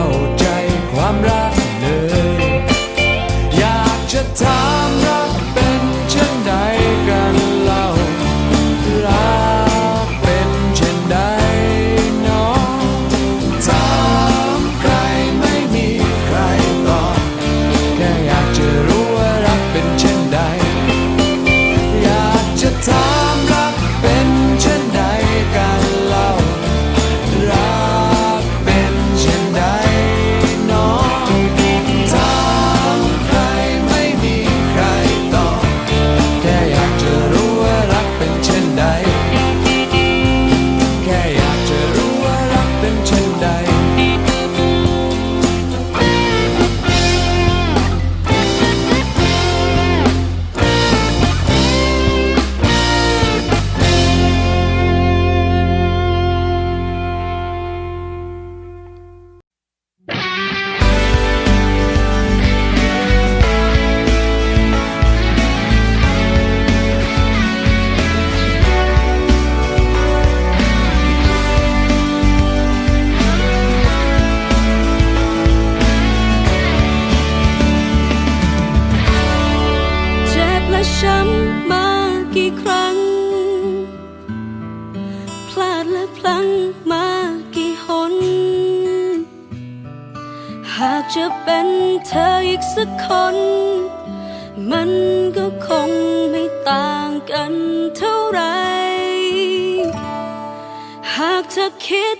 าใจความรักเลย อยากจะถาม กันเท่าไร หากเธอคิด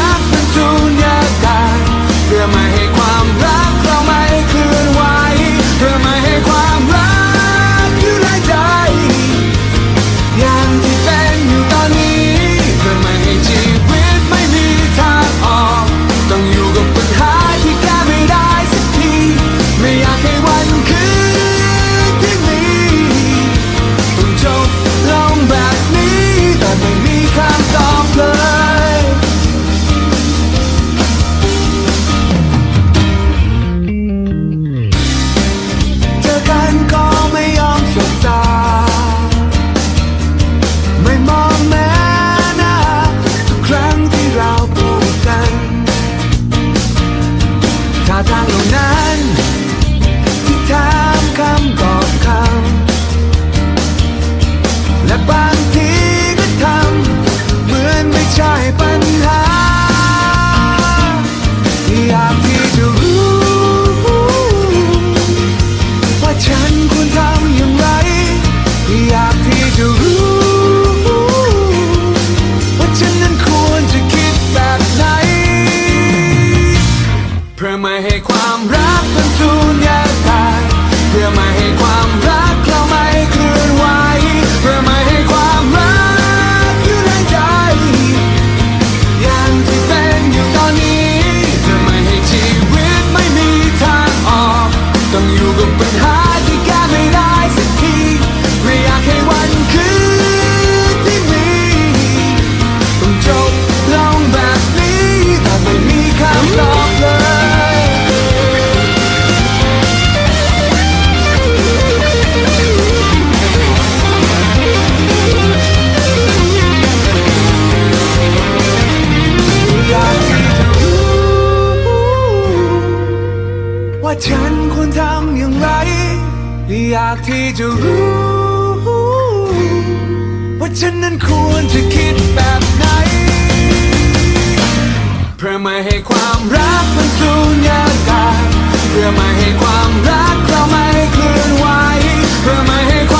รักเป็นสุญญากาศเพื่อไม่ อยากที่จะรู้ ว่าฉันนั้นควรจะคิดแบบไหน เพื่อไม่ให้ความรักมันสูญญากาศเพื่อไม่ให้ความรักเราไม่เคลื่อนไหวเพื่อไม่ให้ความ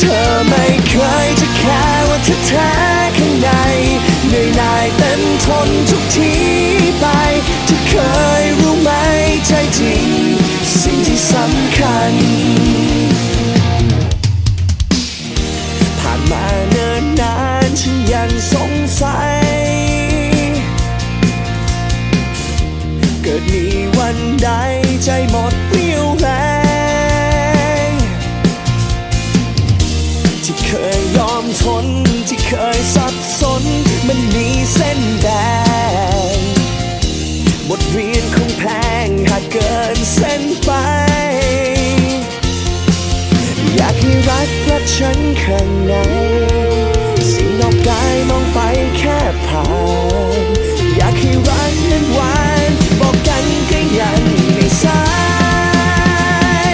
เธอไม่เคยจะแค่ว่าเธอแท้ข้างในเหนื่อยหน่ายเต็มทนทุกทีไปเธอเคยรู้ไหมใจจริง สิ่งที่สำคัญ ที่เคยยอมทน ที่เคยสับสน มันมีเส้นแดง บทเรียนคงแพงหากเกินเส้นไป อยากให้รักรักฉันข้างใน สิ่งนอกกายมองไปแค่ผ่าน อยากให้รักนั้นหวานบอกกันก็ยังไม่สาย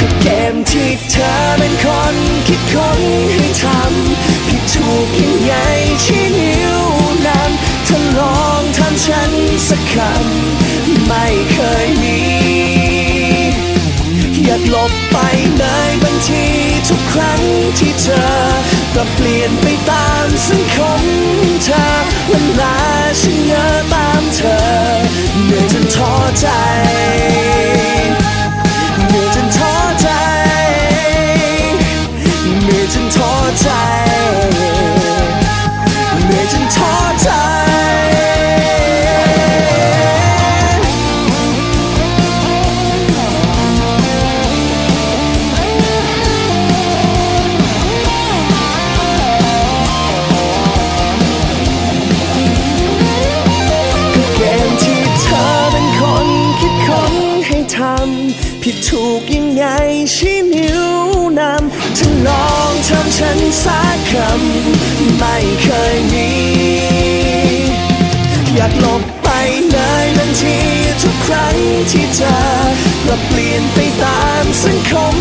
ก็เกมที่เธอเป็นคน คิดค้นให้ทำผิดถูกยังไงชี้นิ้วนำเธอลองทำฉันสักคำไม่เคยมีอยากหลบไปเลยบางทีทุกครั้งที่เธอก็เปลี่ยนไปตามสังคมเธอเวลาฉันเงอตามเธอเหนื่อยจนท้อใจากหลบไปเลยทันทีทุกครั้งที่เธอกลับเปลี่ยนไปตามสังคม